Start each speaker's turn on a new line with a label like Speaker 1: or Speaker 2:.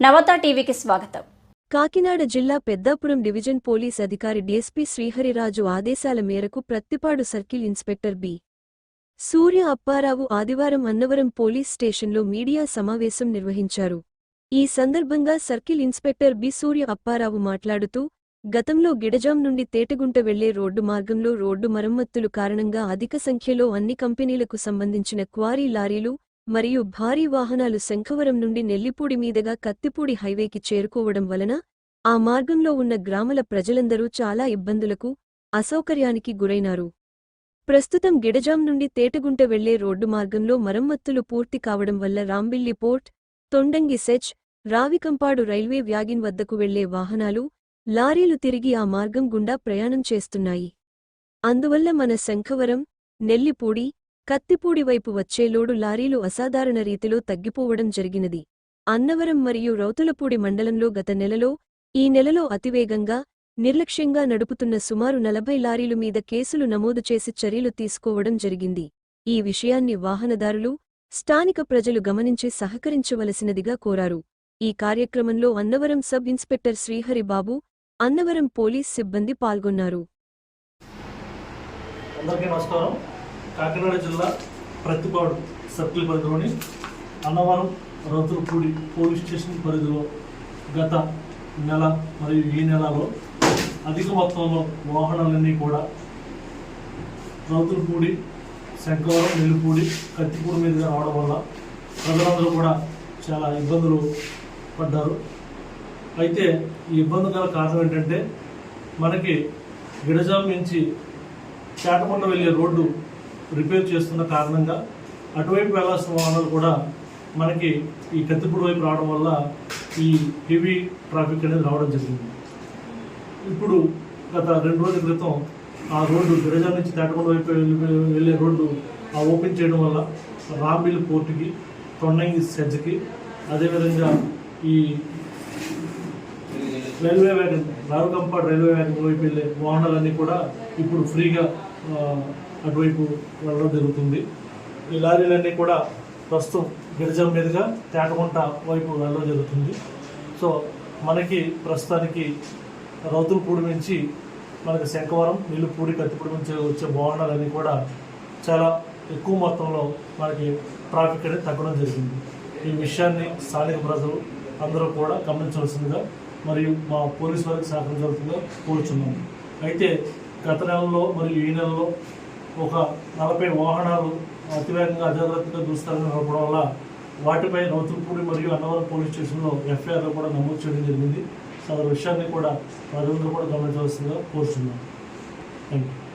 Speaker 1: నవత టీవీకి స్వాగతం.
Speaker 2: కాకినాడ జిల్లా పెద్దాపురం డివిజన్ పోలీస్ అధికారి డీఎస్పీ శ్రీహరిరాజు ఆదేశాల మేరకు Prathipadu circle inspector B. Surya Apparao ఆదివారం అన్నవరం పోలీస్ స్టేషన్లో మీడియా సమావేశం నిర్వహించారు. ఈ సందర్భంగా circle inspector B. Surya Apparao మాట్లాడుతూ గతంలో గిడజాం నుండి తేటగుంట వెళ్ళే రోడ్డు మార్గంలో రోడ్డు మరమ్మతులు కారణంగా అధిక సంఖ్యలో అన్ని కంపెనీలకు సంబంధించిన క్వారీ లారీలు మరియు భారీ వాహనాలు శంఖవరం నుండి నెల్లిపూడి మీదుగా కత్తిపూడి హైవేకి చేరుకోవడం వలన ఆ మార్గంలో ఉన్న గ్రామాల ప్రజలందరూ చాలా ఇబ్బందులకు అసౌకర్యానికి గురైనారు. ప్రస్తుతం గిడజాం నుండి తేటగుంట వెళ్ళే రోడ్డు మార్గంలో మరమ్మత్తులు పూర్తి కావడం వల్ల Rambilli port Thondangi SEZ Ravikampadu railway wagon వద్దకు వెళ్ళే వాహనాలు లారీలు తిరిగి ఆ మార్గం గుండా ప్రయాణం చేస్తున్నాయి. అందువల్ల మన శంఖవరం నెల్లిపూడి కత్తిపూడి వైపు వచ్చే లోడు లారీలు అసాధారణ రీతిలో తగ్గిపోవడం జరిగినది. అన్నవరం మరియు రౌతులపూడి మండలంలో గత నెలలో ఈ నెలలో అతివేగంగా నిర్లక్ష్యంగా నడుపుతున్న సుమారు నలభై లారీలు మీద కేసులు నమోదు చేసి చర్యలు తీసుకోవడం జరిగింది. ఈ విషయాన్ని వాహనదారులు స్థానిక ప్రజలు గమనించి సహకరించవలసినదిగా కోరారు. ఈ కార్యక్రమంలో Annavaram sub inspector Sriharibabu Annavaram police సిబ్బంది పాల్గొన్నారు.
Speaker 3: అందరికీ నమస్కారం. కాకినాడ జిల్లా ప్రతిపాడు సర్కిల్ పరిధిలోని అన్నవరం రౌతులపూడి పోలీస్ స్టేషన్ పరిధిలో గత నెల మరియు ఈ నెలలో అధిక మొత్తంలో వాహనాలన్నీ కూడా రౌతులపూడి శంకవరం నెల్లిపూడి కత్తిపూడి మీదుగా రావడం వల్ల ప్రజలందరూ కూడా చాలా ఇబ్బందులు పడ్డారు. అయితే ఈ ఇబ్బంది గల కారణం ఏంటంటే మనకి గిడజాం నుంచి చాటకొండ వెళ్ళే రోడ్డు రిపేర్ చేస్తున్న కారణంగా అటువైపు వెళ్ళాల్సిన వాహనాలు కూడా మనకి ఈ కత్తిపూడి వైపు రావడం వల్ల ఈ హెవీ ట్రాఫిక్ అనేది రావడం జరిగింది. ఇప్పుడు గత రెండు రోజుల క్రితం ఆ రోడ్డు గిరిజా నుంచి తాటకొండ వైపు వెళ్ళి- వెళ్ళే రోడ్డు ఆ ఓపెన్ చేయడం వల్ల రాంబిల్ పోర్టుకి తొండంగి సెజ్కి అదేవిధంగా ఈ railway wagon Ravikampadu railway wagon వైపు వెళ్ళే వాహనాలన్నీ కూడా ఇప్పుడు ఫ్రీగా అటువైపు వెళ్ళడం జరుగుతుంది. ఈ లారీలన్నీ కూడా ప్రస్తుతం గిరిజం మీదుగా తేటగుంట వైపు వెళ్ళడం జరుగుతుంది. సో మనకి ప్రస్తుతానికి రౌతులపూడి నుంచి మనకి శంఖవరం నీళ్ళపూడి కత్తిపూడి నుంచి వచ్చే వాహనాలన్నీ కూడా చాలా ఎక్కువ మొత్తంలో మనకి ట్రాఫిక్ అనేది తగ్గడం జరిగింది. ఈ విషయాన్ని స్థానిక ప్రజలు అందరూ కూడా గమనించవలసిందిగా మరియు మా పోలీసు వారికి సహకరించాల్సిందిగా కోరుచున్నాము. అయితే గత నెలలో మరియు ఈ నెలలో ఒక నలభై వాహనాలు అతివేగంగా అజాగ్రత్తగా దూస్తారని నడపడం వల్ల వాటిపై రౌతులపూడి మరియు అన్నవరం పోలీస్ స్టేషన్లో ఎఫ్ఐఆర్లో కూడా నమోదు చేయడం జరిగింది. సో ఆ విషయాన్ని కూడా ప్రజలందరూ కూడా గమనించవలసిందిగా కోరుచున్నాను థ్యాంక్ యూ